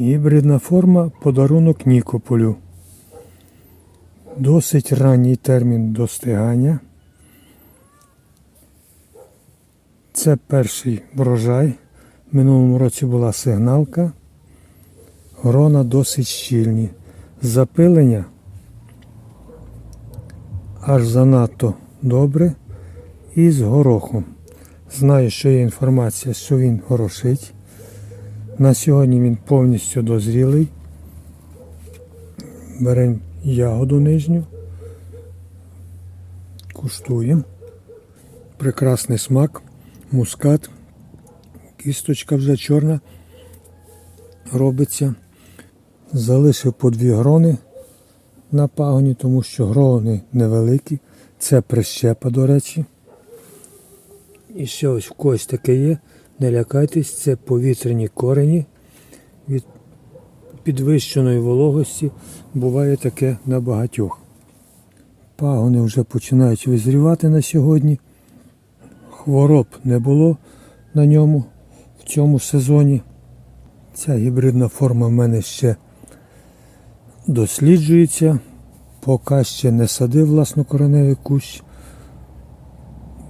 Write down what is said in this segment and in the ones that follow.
Гібридна форма подарунок Нікополю. Досить ранній термін достигання. Це перший врожай. В минулому році була сигналка. Грона досить щільні. Запилення аж занадто добре і з горохом. Знаю, що є інформація, що він горошить. На сьогодні він повністю дозрілий. Беремо ягоду нижню. Куштуємо. Прекрасний смак, мускат. Кісточка вже чорна робиться. Залишив по дві грони на пагоні, тому що грони невеликі. Це прищепа, до речі. І ще ось в когось таке є. Не лякайтесь, це повітряні корені від підвищеної вологості. Буває таке на багатьох. Пагони вже починають визрівати на сьогодні. Хвороб не було на ньому в цьому сезоні. Ця гібридна форма в мене ще досліджується. Поки ще не садив власнокореневий кущ.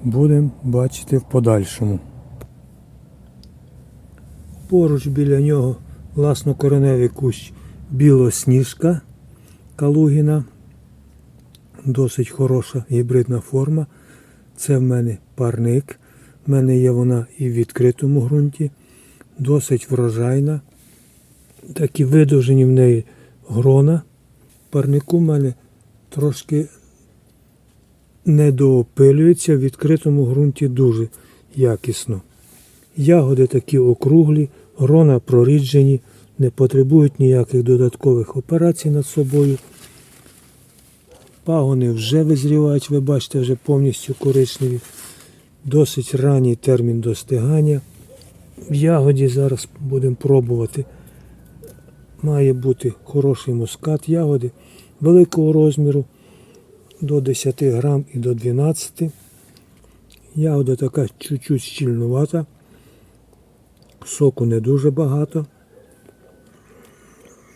Будемо бачити в подальшому. Поруч біля нього власнокореневий кущ білосніжка Калугіна. Досить хороша гібридна форма. Це в мене парник. В мене є вона і в відкритому ґрунті. Досить врожайна. Такі видовжені в неї грона. Парнику в мене трошки недоопилюється, в відкритому ґрунті дуже якісно. Ягоди такі округлі, грона проріджені, не потребують ніяких додаткових операцій над собою. Пагони вже визрівають, ви бачите, вже повністю коричневі. Досить ранній термін достигання. В ягоді зараз будемо пробувати. Має бути хороший мускат ягоди великого розміру до 10 грам і до 12. Ягода така чуть-чуть щільнувата. Соку не дуже багато.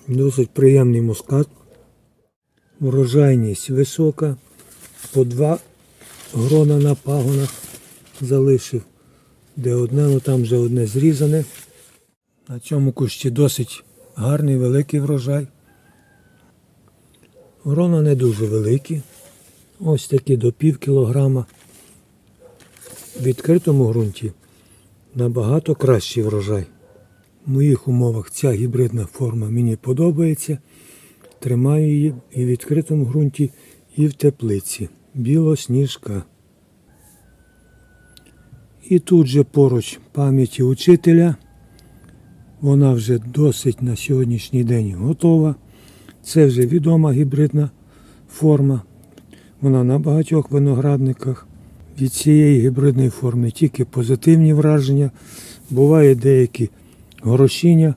Досить приємний мускат. Врожайність висока. По два грона на пагонах залишив. Де одне, ну там вже одне зрізане. На цьому кущі досить гарний великий врожай. Грона не дуже великі. Ось такі до пів кілограма. В відкритому ґрунті набагато кращий врожай. В моїх умовах ця гібридна форма мені подобається. Тримаю її і в відкритому ґрунті, і в теплиці. Білосніжка. І тут же поруч пам'яті учителя. Вона вже досить на сьогоднішній день готова. Це вже відома гібридна форма. Вона на багатьох виноградниках. Від цієї гібридної форми тільки позитивні враження. Буває деякі горошіння,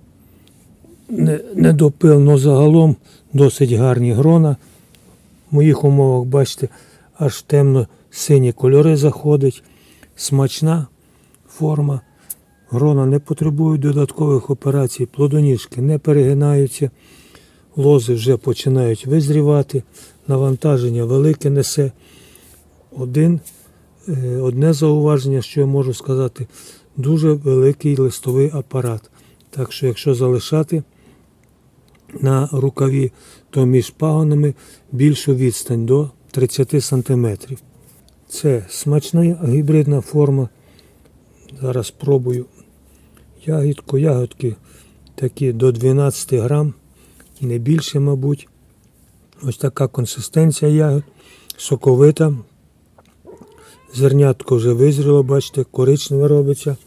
не, не допил, але загалом досить гарні грона. В моїх умовах, бачите, аж темно-сині кольори заходять. Смачна форма. Грона не потребують додаткових операцій, плодоніжки не перегинаються, лози вже починають визрівати, навантаження велике несе. Один, одне зауваження, що я можу сказати, дуже великий листовий апарат. Так що, якщо залишати на рукаві, то між пагонами більшу відстань до 30 см. Це смачна гібридна форма. Зараз спробую ягідку. Ягодки такі до 12 грам, не більше, мабуть. Ось така консистенція ягод, соковита. Зернятко вже визріло, бачите, коричневе робиться.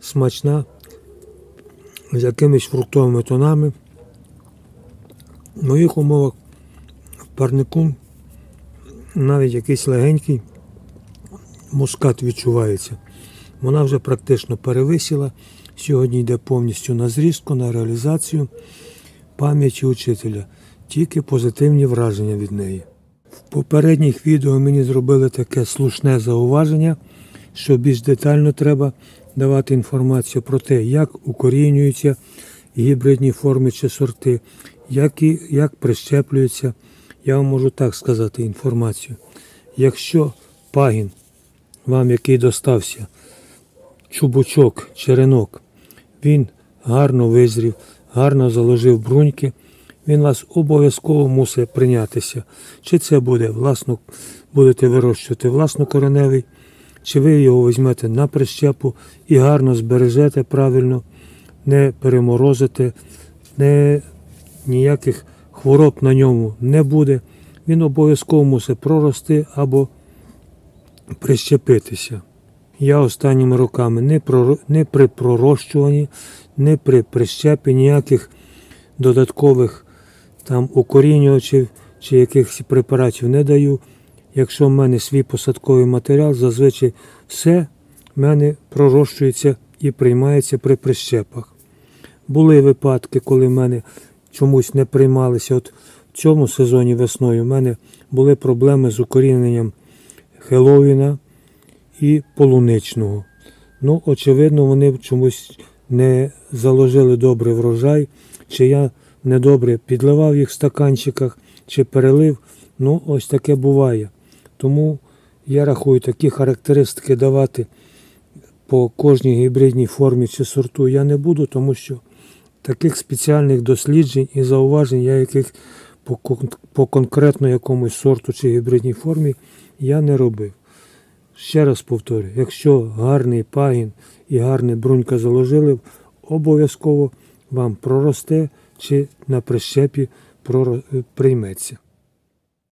Смачна, з якимись фруктовими тонами. В моїх умовах в парнику навіть якийсь легенький мускат відчувається. Вона вже практично перевисіла. Сьогодні йде повністю на зрізку, на реалізацію пам'яті учителя. Тільки позитивні враження від неї. В попередніх відео мені зробили таке слушне зауваження, що більш детально треба давати інформацію про те, як укорінюються гібридні форми чи сорти, як, і, як прищеплюються. Я вам можу так сказати інформацію. Якщо пагін вам, який достався, чубучок, черенок, він гарно визрів, гарно заложив бруньки, він вас обов'язково мусить прийнятися. Чи це буде власно, будете вирощувати власнокореневий, чи ви його візьмете на прищепу і гарно збережете правильно, не переморозите, не, ніяких хвороб на ньому не буде. Він обов'язково мусить прорости або прищепитися. Я останніми роками не, проро- не при пророщуванні, не при прищепі ніяких додаткових там укорінювачів чи якихось препаратів не даю. Якщо в мене свій посадковий матеріал, зазвичай все в мене пророщується і приймається при прищепах. Були випадки, коли в мене чомусь не приймалися. От в цьому сезоні весною в мене були проблеми з укоріненням Хеллоуіна і полуничного. Ну, очевидно, вони чомусь не заложили добре врожай, чи я недобре підливав їх в стаканчиках, чи перелив. Ну, ось таке буває. Тому я рахую, такі характеристики давати по кожній гібридній формі чи сорту я не буду, тому що таких спеціальних досліджень і зауважень, я яких по, кон- по конкретно якомусь сорту чи гібридній формі я не робив. Ще раз повторюю, якщо гарний пагін і гарне брунька заложили, обов'язково вам проросте чи на прищепі прийметься.